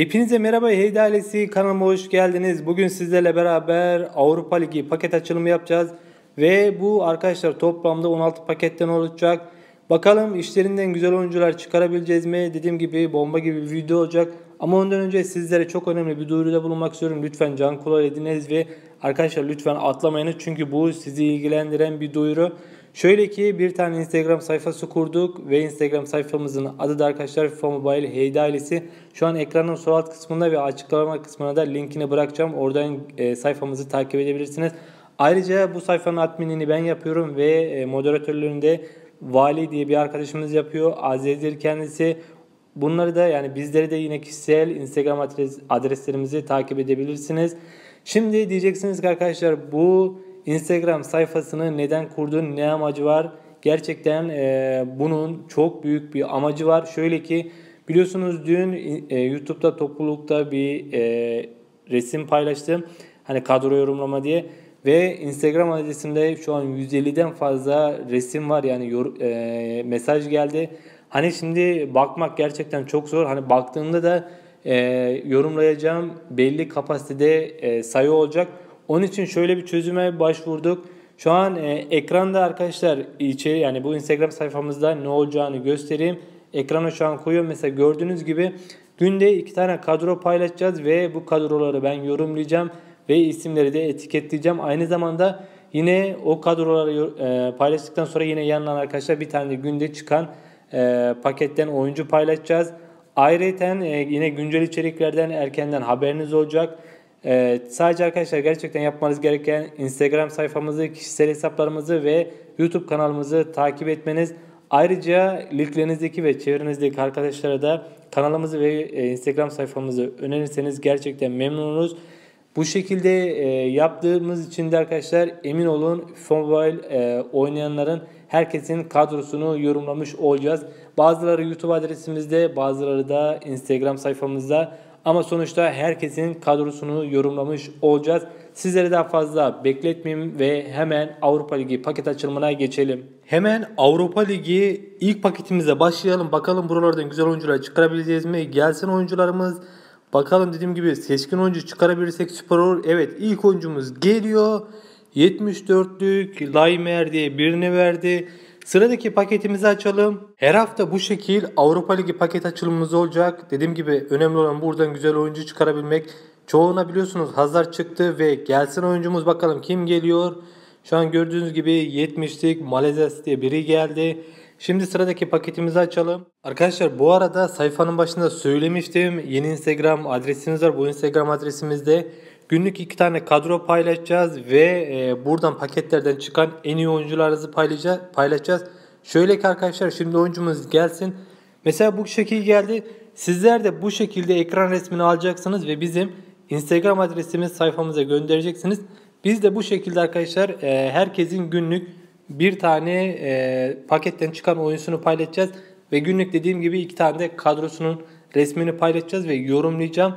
Hepinize merhaba Heyda ailesi kanalıma hoş geldiniz. Bugün sizlerle beraber Avrupa Ligi paket açılımı yapacağız. Ve bu arkadaşlar toplamda 16 paketten olacak. Bakalım işlerinden güzel oyuncular çıkarabileceğiz mi? Dediğim gibi bomba gibi bir video olacak. Ama ondan önce sizlere çok önemli bir duyuruda bulunmak istiyorum. Lütfen can kulak ediniz ve arkadaşlar lütfen atlamayınız. Çünkü bu sizi ilgilendiren bir duyuru. Şöyle ki bir tane Instagram sayfası kurduk ve Instagram sayfamızın adı da arkadaşlar FIFA Mobile Heyda ailesi. Şu an ekranın sol alt kısmında ve açıklama kısmına da linkini bırakacağım. Oradan e, sayfamızı takip edebilirsiniz. Ayrıca bu sayfanın adminini ben yapıyorum ve e, moderatörlüğünü de Vali diye bir arkadaşımız yapıyor. Azizdir kendisi. Bunları da yani bizleri de yine kişisel Instagram adres, adreslerimizi takip edebilirsiniz. Şimdi diyeceksiniz ki arkadaşlar bu Instagram sayfasını neden kurdun, ne amacı var? Gerçekten e, bunun çok büyük bir amacı var. Şöyle ki biliyorsunuz dün e, YouTube'da toplulukta bir e, resim paylaştım. Hani kadro yorumlama diye. Ve Instagram adresimde şu an 150'den fazla resim var. Yani yor, e, mesaj geldi. Hani şimdi bakmak gerçekten çok zor. Hani baktığında da e, yorumlayacağım belli kapasitede e, sayı olacak. Onun için şöyle bir çözüme başvurduk. Şu an e, ekranda arkadaşlar içeri yani bu Instagram sayfamızda ne olacağını göstereyim. Ekrana şu an koyuyorum. Mesela gördüğünüz gibi günde iki tane kadro paylaşacağız ve bu kadroları ben yorumlayacağım ve isimleri de etiketleyeceğim. Aynı zamanda yine o kadroları e, paylaştıktan sonra yine yanına arkadaşlar bir tane de günde çıkan e, paketten oyuncu paylaşacağız. Ayrıca e, yine güncel içeriklerden erkenden haberiniz olacak. Ee, sadece arkadaşlar gerçekten yapmanız gereken Instagram sayfamızı, kişisel hesaplarımızı ve YouTube kanalımızı takip etmeniz. Ayrıca linklerinizdeki ve çevrenizdeki arkadaşlara da kanalımızı ve e, Instagram sayfamızı önerirseniz gerçekten memnun oluruz. Bu şekilde e, yaptığımız için de arkadaşlar emin olun mobile oynayanların herkesin kadrosunu yorumlamış olacağız. Bazıları YouTube adresimizde, bazıları da Instagram sayfamızda. Ama sonuçta herkesin kadrosunu yorumlamış olacağız. Sizleri daha fazla bekletmeyeyim ve hemen Avrupa Ligi paket açılımına geçelim. Hemen Avrupa Ligi ilk paketimize başlayalım. Bakalım buralardan güzel oyuncular çıkarabileceğiz mi? Gelsin oyuncularımız. Bakalım dediğim gibi seçkin oyuncu çıkarabilirsek süper olur. Evet ilk oyuncumuz geliyor. 74'lük Laimer diye birini verdi. Sıradaki paketimizi açalım. Her hafta bu şekil Avrupa Ligi paket açılımımız olacak. Dediğim gibi önemli olan buradan güzel oyuncu çıkarabilmek. Çoğuna biliyorsunuz Hazar çıktı ve gelsin oyuncumuz bakalım kim geliyor. Şu an gördüğünüz gibi 70'lik Malezes diye biri geldi. Şimdi sıradaki paketimizi açalım. Arkadaşlar bu arada sayfanın başında söylemiştim. Yeni Instagram adresimiz var. Bu Instagram adresimizde Günlük iki tane kadro paylaşacağız ve e, buradan paketlerden çıkan en iyi oyuncularınızı paylaşacağız. Şöyle ki arkadaşlar şimdi oyuncumuz gelsin. Mesela bu şekil geldi. Sizler de bu şekilde ekran resmini alacaksınız ve bizim Instagram adresimiz sayfamıza göndereceksiniz. Biz de bu şekilde arkadaşlar e, herkesin günlük bir tane e, paketten çıkan oyuncusunu paylaşacağız. Ve günlük dediğim gibi iki tane de kadrosunun resmini paylaşacağız ve yorumlayacağım.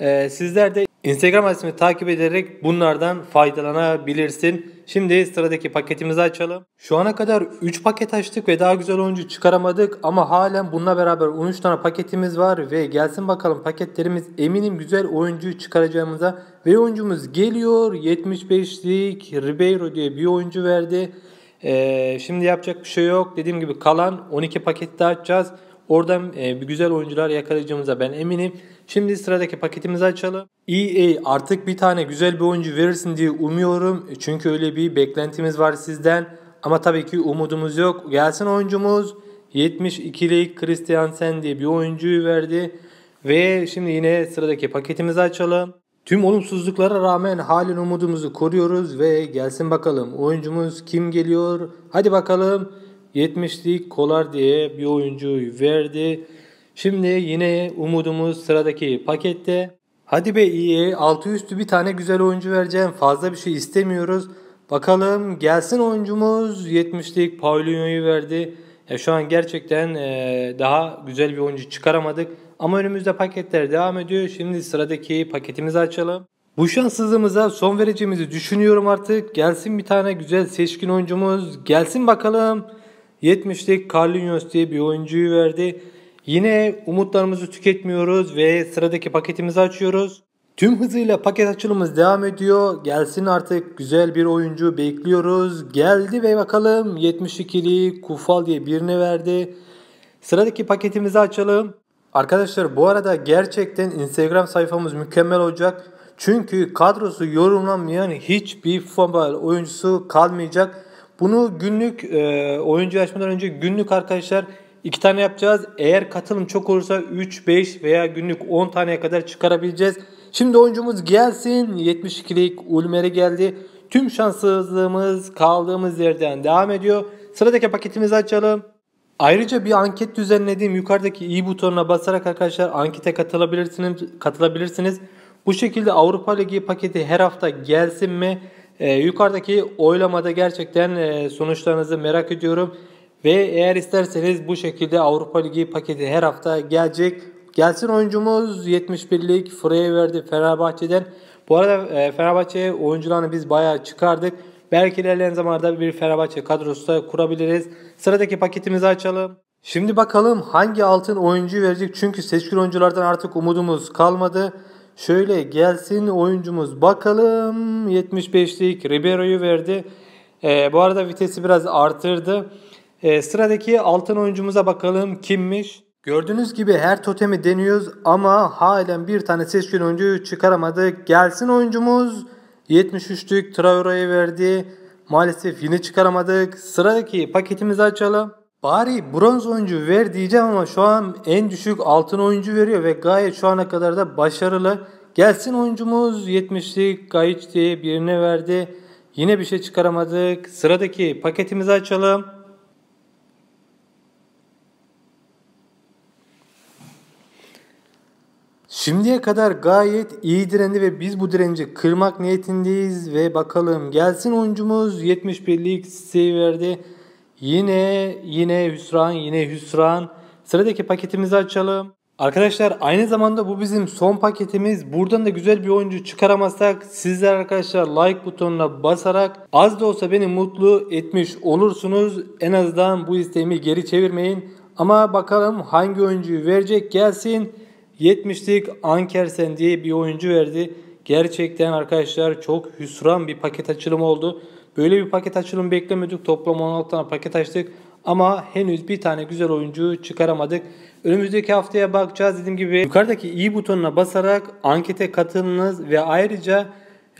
E, sizler de Instagram adresimi takip ederek bunlardan faydalanabilirsin. Şimdi sıradaki paketimizi açalım. Şu ana kadar 3 paket açtık ve daha güzel oyuncu çıkaramadık ama halen bununla beraber 13 tane paketimiz var ve gelsin bakalım paketlerimiz eminim güzel oyuncuyu çıkaracağımıza ve oyuncumuz geliyor 75'lik Ribeiro diye bir oyuncu verdi. Ee, şimdi yapacak bir şey yok. Dediğim gibi kalan 12 pakette açacağız. Oradan e, güzel oyuncular yakalayacağımıza ben eminim. Şimdi sıradaki paketimizi açalım. EA artık bir tane güzel bir oyuncu verirsin diye umuyorum. Çünkü öyle bir beklentimiz var sizden. Ama tabii ki umudumuz yok. Gelsin oyuncumuz. 72'lik Christiansen diye bir oyuncuyu verdi. Ve şimdi yine sıradaki paketimizi açalım. Tüm olumsuzluklara rağmen halen umudumuzu koruyoruz ve gelsin bakalım oyuncumuz kim geliyor? Hadi bakalım 70'lik Kolar diye bir oyuncuyu verdi. Şimdi yine umudumuz sıradaki pakette. Hadi be iyi altı üstü bir tane güzel oyuncu vereceğim. Fazla bir şey istemiyoruz. Bakalım gelsin oyuncumuz 70'lik Paulinho'yu verdi. Ya şu an gerçekten e, daha güzel bir oyuncu çıkaramadık. Ama önümüzde paketler devam ediyor. Şimdi sıradaki paketimizi açalım. Bu şanssızlığımıza son vereceğimizi düşünüyorum artık. Gelsin bir tane güzel seçkin oyuncumuz. Gelsin bakalım. 70'lik Carlinhos diye bir oyuncuyu verdi. Yine umutlarımızı tüketmiyoruz ve sıradaki paketimizi açıyoruz. Tüm hızıyla paket açılımımız devam ediyor. Gelsin artık güzel bir oyuncu bekliyoruz. Geldi ve bakalım 72'li Kufal diye birini verdi. Sıradaki paketimizi açalım. Arkadaşlar bu arada gerçekten Instagram sayfamız mükemmel olacak. Çünkü kadrosu yorumlanmayan hiçbir futbol oyuncusu kalmayacak. Bunu günlük e, oyuncu açmadan önce günlük arkadaşlar iki tane yapacağız. Eğer katılım çok olursa 3, 5 veya günlük 10 taneye kadar çıkarabileceğiz. Şimdi oyuncumuz gelsin. 72'lik Ulmer'e geldi. Tüm şanssızlığımız kaldığımız yerden devam ediyor. Sıradaki paketimizi açalım. Ayrıca bir anket düzenlediğim yukarıdaki i butonuna basarak arkadaşlar ankete katılabilirsiniz. katılabilirsiniz. Bu şekilde Avrupa Ligi paketi her hafta gelsin mi? Ee, yukarıdaki oylamada gerçekten e, sonuçlarınızı merak ediyorum. Ve eğer isterseniz bu şekilde Avrupa Ligi paketi her hafta gelecek. Gelsin oyuncumuz 71'lik Frey'e verdi Fenerbahçe'den. Bu arada e, Fenerbahçe oyuncularını biz bayağı çıkardık. Belki ilerleyen zamanlarda bir Fenerbahçe kadrosu da kurabiliriz. Sıradaki paketimizi açalım. Şimdi bakalım hangi altın oyuncuyu verecek. Çünkü seçkin oyunculardan artık umudumuz kalmadı. Şöyle gelsin oyuncumuz bakalım. 75'lik Ribeiro'yu verdi. Ee, bu arada vitesi biraz artırdı. Ee, sıradaki altın oyuncumuza bakalım kimmiş? Gördüğünüz gibi her totemi deniyoruz ama halen bir tane seçkin oyuncu çıkaramadık. Gelsin oyuncumuz 73'lük Traore'ye verdi. Maalesef yine çıkaramadık. Sıradaki paketimizi açalım. Bari bronz oyuncu ver diyeceğim ama şu an en düşük altın oyuncu veriyor ve gayet şu ana kadar da başarılı. Gelsin oyuncumuz 70'lik Gayic diye birine verdi. Yine bir şey çıkaramadık. Sıradaki paketimizi açalım. Şimdiye kadar gayet iyi direndi ve biz bu direnci kırmak niyetindeyiz ve bakalım gelsin oyuncumuz 71'lik siteyi verdi. Yine yine hüsran yine hüsran. Sıradaki paketimizi açalım. Arkadaşlar aynı zamanda bu bizim son paketimiz. Buradan da güzel bir oyuncu çıkaramazsak sizler arkadaşlar like butonuna basarak az da olsa beni mutlu etmiş olursunuz. En azından bu isteğimi geri çevirmeyin. Ama bakalım hangi oyuncuyu verecek gelsin. 70'lik Ankersen diye bir oyuncu verdi. Gerçekten arkadaşlar çok hüsran bir paket açılımı oldu. Böyle bir paket açılımı beklemiyorduk. Toplam 16 tane paket açtık. Ama henüz bir tane güzel oyuncu çıkaramadık. Önümüzdeki haftaya bakacağız. Dediğim gibi yukarıdaki i butonuna basarak ankete katılınız ve ayrıca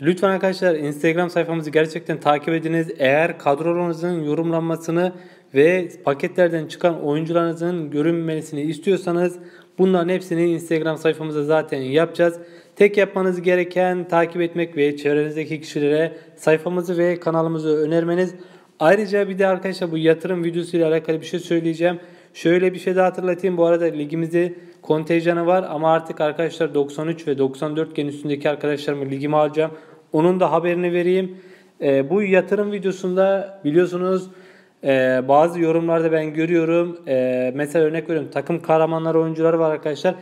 lütfen arkadaşlar Instagram sayfamızı gerçekten takip ediniz. Eğer kadronuzun yorumlanmasını ve paketlerden çıkan oyuncularınızın görünmesini istiyorsanız bunların hepsini Instagram sayfamızda zaten yapacağız. Tek yapmanız gereken takip etmek ve çevrenizdeki kişilere sayfamızı ve kanalımızı önermeniz. Ayrıca bir de arkadaşlar bu yatırım videosu ile alakalı bir şey söyleyeceğim. Şöyle bir şey daha hatırlatayım. Bu arada ligimizde kontenjanı var ama artık arkadaşlar 93 ve 94 gen üstündeki arkadaşlarımı ligime alacağım. Onun da haberini vereyim. E, bu yatırım videosunda biliyorsunuz e, bazı yorumlarda ben görüyorum. E, mesela örnek veriyorum takım kahramanları oyuncuları var arkadaşlar.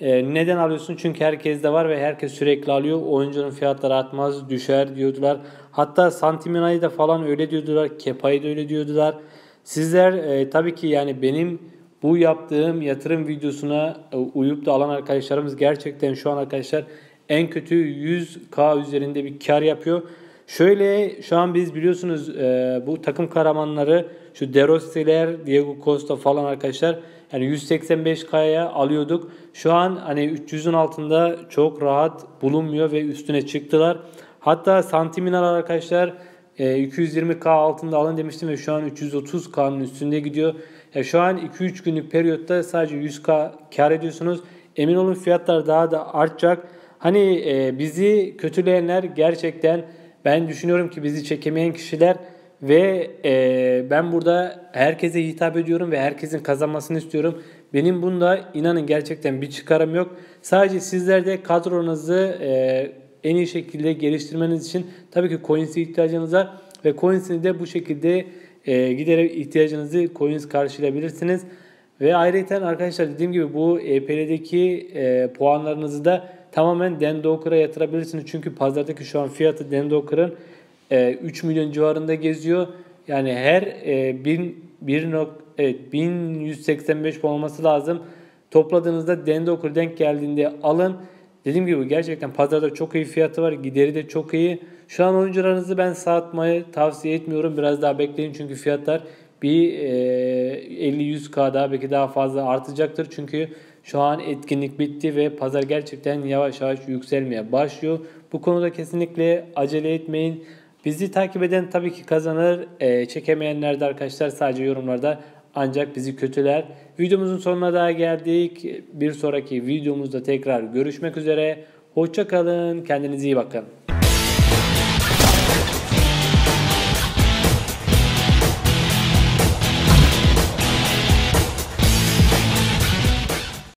E, neden alıyorsun? Çünkü herkes de var ve herkes sürekli alıyor. Oyuncunun fiyatları artmaz, düşer diyordular. Hatta Santimina'yı da falan öyle diyordular. Kepa'yı da öyle diyordular. Sizler e, tabii ki yani benim bu yaptığım yatırım videosuna e, uyup da alan arkadaşlarımız gerçekten şu an arkadaşlar en kötü 100k üzerinde bir kar yapıyor. Şöyle şu an biz biliyorsunuz e, bu takım kahramanları şu De Rossi'ler, Diego Costa falan arkadaşlar yani 185K'ya alıyorduk. Şu an hani 300'ün altında çok rahat bulunmuyor ve üstüne çıktılar. Hatta santiminal arkadaşlar 220K e, altında alın demiştim ve şu an 330K'nın üstünde gidiyor. Ya şu an 2-3 günlük periyotta sadece 100K kar ediyorsunuz. Emin olun fiyatlar daha da artacak. Hani e, bizi kötüleyenler gerçekten ben düşünüyorum ki bizi çekemeyen kişiler ve e, ben burada herkese hitap ediyorum ve herkesin kazanmasını istiyorum. Benim bunda inanın gerçekten bir çıkarım yok. Sadece sizler de kadronuzu e, en iyi şekilde geliştirmeniz için tabii ki coins'e ihtiyacınız var. Ve coins'i de bu şekilde e, giderek ihtiyacınızı coins karşılayabilirsiniz. Ve ayrıca arkadaşlar dediğim gibi bu EPL'deki e, puanlarınızı da tamamen Dendoker'a yatırabilirsiniz. Çünkü pazardaki şu an fiyatı Dendoker'ın e, 3 milyon civarında geziyor. Yani her e, 1000 1 evet, 1185 olması lazım. Topladığınızda dende okur denk geldiğinde alın. Dediğim gibi gerçekten pazarda çok iyi fiyatı var. Gideri de çok iyi. Şu an oyuncularınızı ben satmayı tavsiye etmiyorum. Biraz daha bekleyin çünkü fiyatlar bir e, 50-100k daha belki daha fazla artacaktır. Çünkü şu an etkinlik bitti ve pazar gerçekten yavaş yavaş yükselmeye başlıyor. Bu konuda kesinlikle acele etmeyin. Bizi takip eden tabii ki kazanır. E, çekemeyenler de arkadaşlar sadece yorumlarda ancak bizi kötüler. Videomuzun sonuna daha geldik. Bir sonraki videomuzda tekrar görüşmek üzere. Hoşça kalın. Kendinize iyi bakın.